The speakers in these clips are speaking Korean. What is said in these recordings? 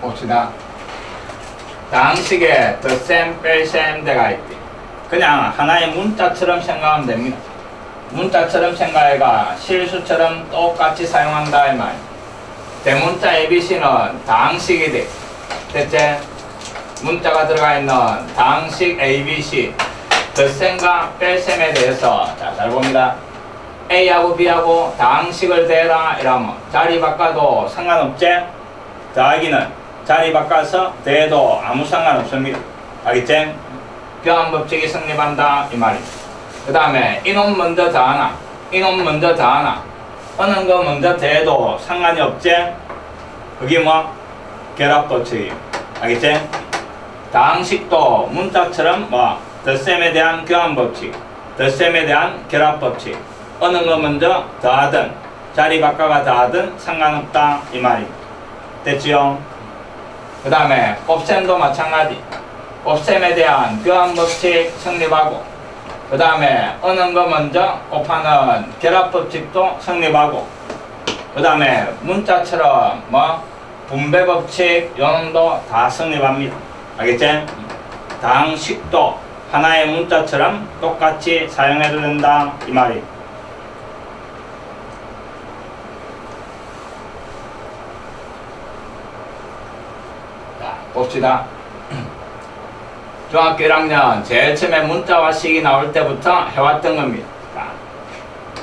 봅시다. 당식에 the same, 뺄 same 대가 있대. 그냥 하나의 문자처럼 생각하면 됩니다. 문자처럼 생각해가 실수처럼 똑같이 사용한다 이 말. 대문자 ABC는 당식이 돼. 대체 문자가 들어가 있는 당식 ABC the same과 뺄 same에 대해서 자, 잘 봅니다. A하고 B하고 당식을 대라 이러면 자리 바꿔도 상관없지? 더하기는 자리 바꿔서 대도 아무 상관없습니다. 알겠지? 교환 법칙이 성립한다 이 말입니다. 그 다음에 이놈 먼저 더하나 이놈 먼저 더하나 어느 거 먼저 대도 상관이 없지? 그게 뭐? 결합 법칙이에요. 알겠지? 당식도 문자처럼 뭐 덧셈에 대한 교환 법칙, 덧셈에 대한 결합 법칙 어느 거 먼저 더하든 자리 바꿔가 더하든 상관없다 이 말입니다. 됐지요? 그 다음에 곱셈도 마찬가지. 곱셈에 대한 교환 법칙 성립하고 그 다음에 어느 거 먼저 곱하는 결합 법칙도 성립하고 그 다음에 문자처럼 뭐 분배 법칙 요놈도 다 성립합니다. 알겠지? 당 식도 하나의 문자처럼 똑같이 사용해도 된다 이 말이. 봅시다. 중학교 1학년 제일 처음에 문자와 식이 나올 때부터 해왔던 겁니다. 자,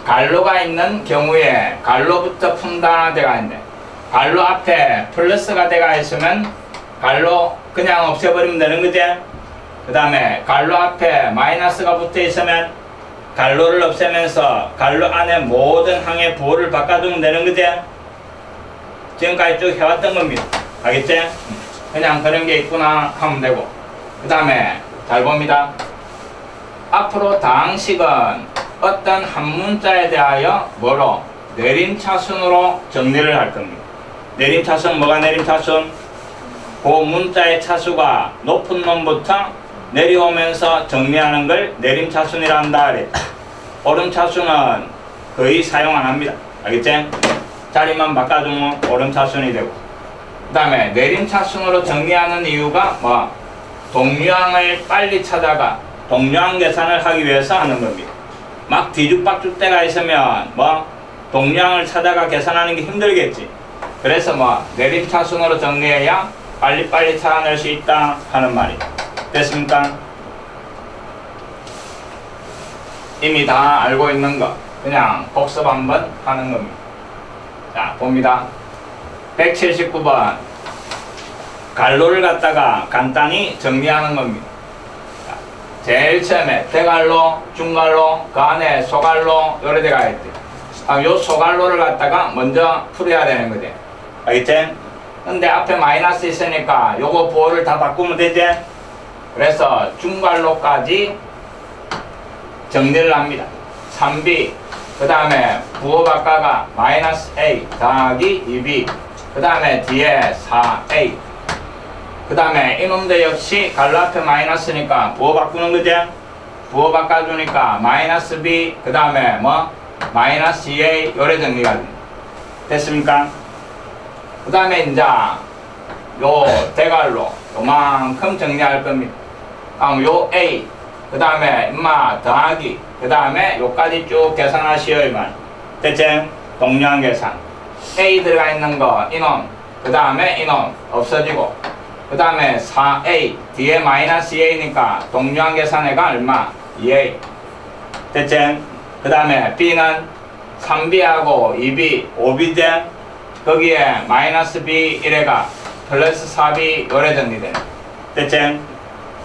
갈로가 있는 경우에 갈로부터 푼다 대가 있는데 갈로 앞에 플러스가 대가 있으면 갈로 그냥 없애버리면 되는 거지. 그 다음에 갈로 앞에 마이너스가 붙어 있으면 갈로를 없애면서 갈로 안에 모든 항의 부호를 바꿔두면 되는 거지. 지금까지 쭉 해왔던 겁니다. 알겠지? 그냥 그런 게 있구나 하면 되고. 그 다음에 잘 봅니다. 앞으로 당식은 어떤 한 문자에 대하여 뭐로 내림차순으로 정리를 할 겁니다. 내림차순 뭐가 내림차순? 그 문자의 차수가 높은 놈부터 내려오면서 정리하는 걸 내림차순이라 한다. 오름차순은 거의 사용 안 합니다. 알겠지? 자리만 바꿔주면 오름차순이 되고. 그 다음에 내림차순으로 정리하는 이유가 뭐? 동류항을 빨리 찾아가 동류항 계산을 하기 위해서 하는 겁니다. 막 뒤죽박죽 때가 있으면 뭐 동류항을 찾아가 계산하는 게 힘들겠지. 그래서 뭐 내림차순으로 정리해야 빨리빨리 찾아낼 수 있다 하는 말이 됐습니까? 이미 다 알고 있는 거 그냥 복습 한번 하는 겁니다. 자 봅니다. 179번 갈로를 갖다가 간단히 정리하는 겁니다. 자, 제일 처음에 대갈로, 중갈로, 그 안에 소갈로 요래 돼가 있대. 아, 요 소갈로를 갖다가 먼저 풀어야 되는 거지. 알겠지? 근데 앞에 마이너스 있으니까 요거 부호를 다 바꾸면 되지? 그래서 중갈로까지 정리를 합니다. 3b 그 다음에 부호 바꿔가 마이너스 a 더하기 2b 그 다음에 뒤에 4a 그 다음에 이놈들 역시 앞에 마이너스니까 부호 바꾸는 거지? 부호 바꿔주니까 마이너스 b 그 다음에 뭐 마이너스 2a 요래 정리가. 됐습니까? 그 다음에 이제 요 대갈로 요만큼 정리할 겁니다. 그럼 요 A 그 다음에 임마 더하기 그 다음에 요까지 쭉 계산하시오 이말 대체 동량 계산 A 들어가 있는 거 이놈 그 다음에 이놈 없어지고 그 다음에 4A 뒤에 마이너스 2A니까 동량 계산해가 얼마 2A 대체 그 다음에 B는 3B하고 2B 5B 대 거기에 마이너스 B 1회가 플러스 4B 요래 정리돼. 됐지?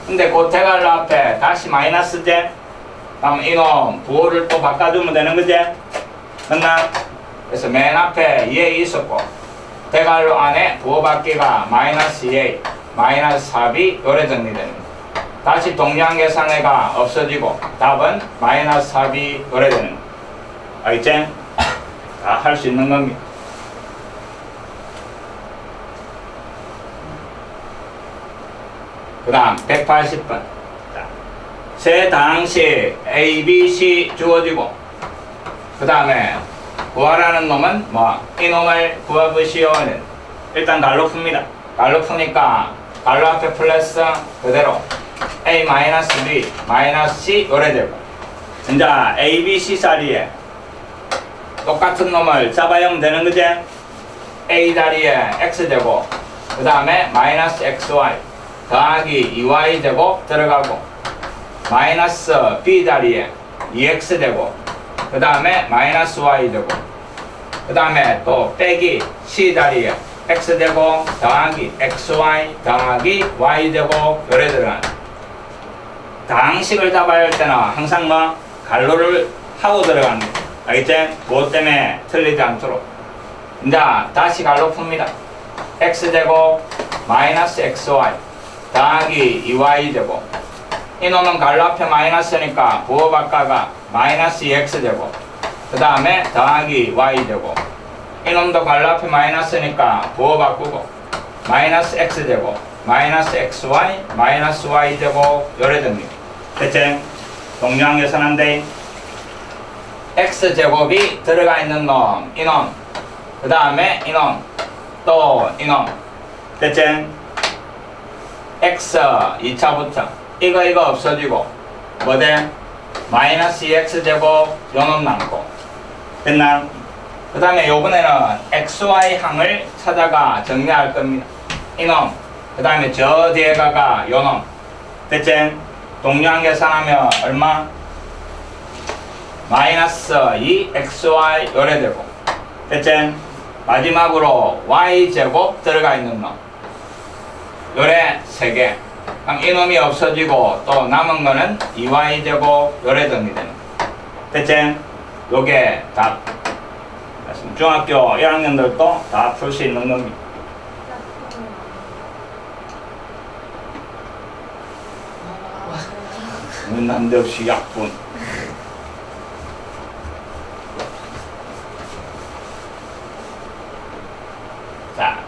근데 그 대갈로 앞에 다시 마이너스 제 그럼 이놈 부호를 또 바꿔주면 되는 거지? 맞나? 그래서 맨 앞에 2A 있었고 대갈로 안에 부호 바뀌가 마이너스 2A 마이너스 4B 요래 거야. 다시 동량 계산해가 없어지고 답은 마이너스 4B 요래 되는 거야. 알겠지? 다할 수 있는 겁니다. 그 다음 180번 세 당식 A, B, C 주어지고 그 다음에 구하라는 놈은 뭐 이놈을 구해보시오 는 일단 갈로 풉니다. 갈로 앞에 플러스 그대로 a 마이너스 b 마이너스 c 요래 되고. 이제 a, b, c 자리에 똑같은 놈을 잡아야면 되는 거지? A 자리에 x 되고 그 다음에 마이너스 xy 더하기 2y 되고 들어가고 마이너스 b 자리에 2x 되고 그 다음에 마이너스 y 되고 그 다음에 또 빼기 c 자리에 x 되고 더하기 xy 더하기 y 되고 요래 들어가는 당식을 잡아야 할 때는 항상 뭐 갈로를 하고 들어가는 거야. 알겠지? 그것 때문에 틀리지 않도록. 이제 다시 갈로 풉니다. x 되고 마이너스 xy 더하기 2y 되고 이놈은 갈로 앞에 마이너스니까 부호 바꿔가 마이너스 2x 되고 그 다음에 더하기 y 되고 이놈도 갈로 앞에 마이너스니까 부호 바꾸고 마이너스 x 되고 마이너스 xy 마이너스 y 되고 요래 됩니다. 대체 동량 계산한데? X 제곱이 들어가 있는 놈 이놈. 그 다음에 이놈 또 이놈. 대체 x 2차부터 이거 이거 없어지고 뭐돼? 마이너스 2x 제곱 요놈 남고 됐나? 그 다음에 요번에는 xy 항을 찾아가 정리할 겁니다 이놈 그 다음에 저 뒤에 가가 요놈 됐지? 동량 계산하면 얼마? 마이너스 2xy 요래 되고 됐지? 마지막으로 y제곱 들어가 있는 놈 요래 3개 그럼 이놈이 없어지고 또 남은 거는 2y제곱 요래 정리 되는 거 됐지? 요게 답 중학교 1학년들도 다 풀 수 있는 겁니다 난데없이 약분. 자,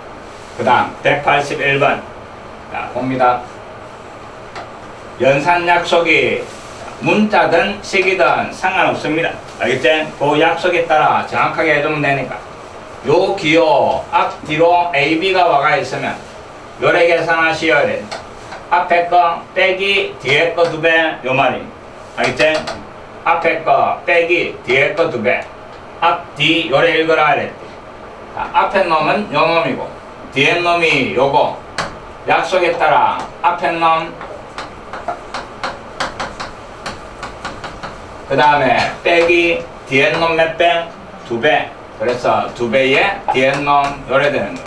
그 다음 181번. 자, 봅니다 연산 약속이 문자든 식이든 상관없습니다. 알겠지? 그 약속에 따라 정확하게 해두면 되니까. 요 기호 앞 뒤로 A, B가 와가 있으면 요래 계산하시어야 돼 앞에 거 빼기 뒤에 거 두 배 요 말입니다 알겠지? 앞에 거 빼기 뒤에 거 두 배. 앞, 뒤 요래 읽으라 그랬대 자, 앞에 놈은 요 놈이고 뒤에 놈이 요거. 약속에 따라 앞에 놈 그 다음에 빼기 뒤에 놈 몇 배? 두 배. 그래서 두 배에 뒤에 놈 요래 되는 거.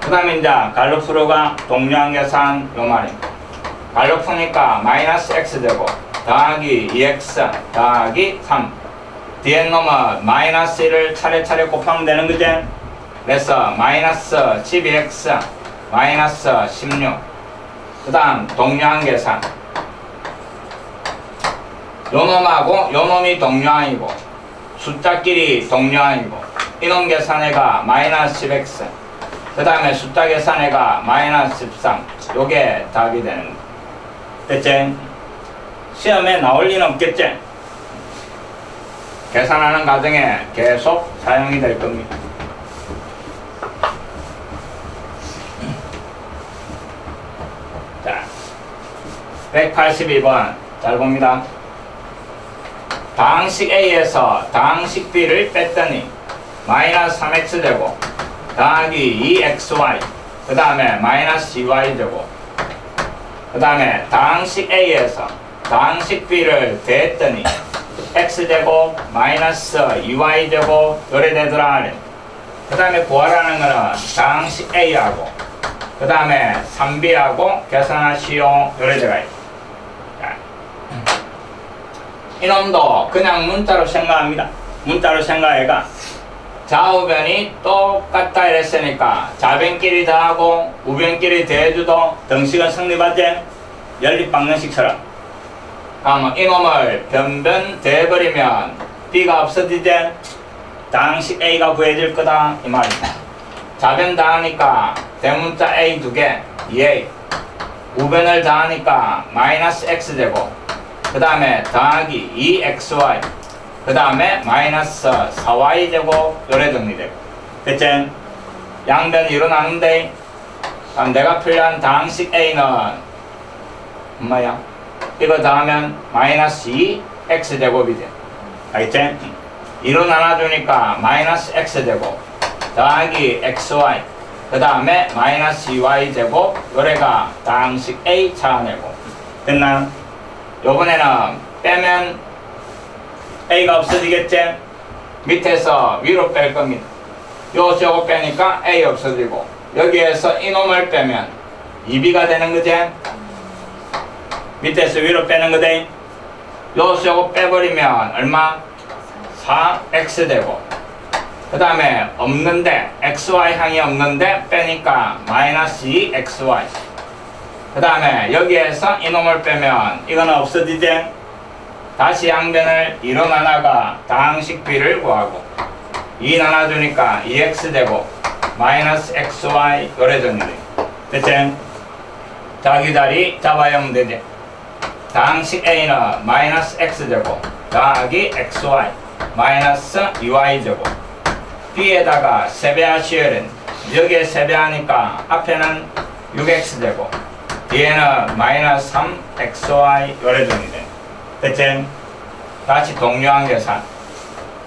그 다음에 이제 갈로프로가 동량 계산 요 말입니다. 갈로 푸니까 마이너스 x 되고 더하기 2x 더하기 3 뒤에 놈은 마이너스 1을 차례차례 곱하면 되는 거지? 그래서 마이너스 12x 마이너스 16그 다음 동량 계산 요 놈하고 요 놈이 동량이고 숫자끼리 동량이고 이놈 계산해가 마이너스 10x 그 다음에 숫자 계산해가 마이너스 13 요게 답이 되는 거 됐지? 시험에 나올 리는 없겠지? 계산하는 과정에 계속 사용이 될 겁니다. 자 182번. 잘 봅니다 당식 A에서 당식 B를 뺐더니 마이너스 3x 되고 더하기 2xy 그 다음에 마이너스 2y 되고 그 다음에 당식 A에서 당식 B를 더했더니 x 되고 마이너스 2y 되고 요래 되더라 그 다음에 구하라는 거는 당식 A하고 그 다음에 3B하고 계산하시오. 요래 들어가 있다 이놈도 그냥 문자로 생각합니다. 문자로 생각해가 좌우변이 똑같다 이랬으니까 좌변끼리 더하고 우변끼리 더해줘도 등식은 성립하지? 연립방정식처럼. 그러면 이놈을 변변 더해버리면 B가 없어지지? 당식 A가 구해질 거다 이 말입니다. 좌변 더하니까 대문자 A 두개 2A 우변을 더하니까 마이너스 X 되고 그 다음에 더하기 2xy 그 다음에 마이너스 4y 제곱 요래 정리되고 됐지? 양변이 일어나는데 그럼 내가 필요한 다항식 A는 얼마야? 이거 더하면 마이너스 2 X제곱이 돼 알겠지? 이로 나눠주니까 마이너스 X제곱 더하기 XY 그 다음에 마이너스 2Y 제곱 요래가 다항식 A 찾아내고 됐나? 요 번에는 빼면 A가 없어지겠지? 밑에서 위로 뺄 겁니다. 요 저거 빼니까 A 없어지고 여기에서 이놈을 빼면 2B가 되는 거지? 밑에서 위로 빼는 거지? 요 저거 빼버리면 얼마? 4X 되고 그 다음에 없는데 XY 항이 없는데 빼니까 마이너스 2XY 그 다음에 여기에서 이놈을 빼면 이거는 없어지지? 다시 양변을 2로 나눠가 다항식 B를 구하고 2 나눠주니까 2x 되고 마이너스 xy 요래 정리 됐지? 자기 자리 잡아야면 되지 다항식 A는 마이너스 x 제곱 더하기 xy 마이너스 2y 제곱 B에다가 세배하시에는 여기에 세배하니까 앞에는 6x 제곱 뒤에는 마이너스 3xy 요래 정리 돼 됐지? 다시 동료한 계산.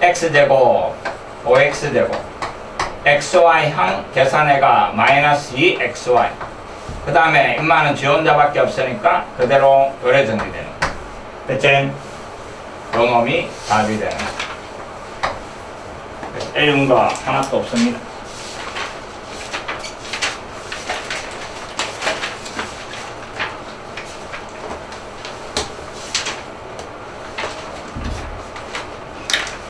X제곱 5x제곱. xy항 계산해가 마이너스 2xy 그 다음에 인마는 지 혼자밖에 없으니까 그대로 요래 정리되는 됐지? 요 놈이 답이 되는 그래서 이런 거 하나도 없습니다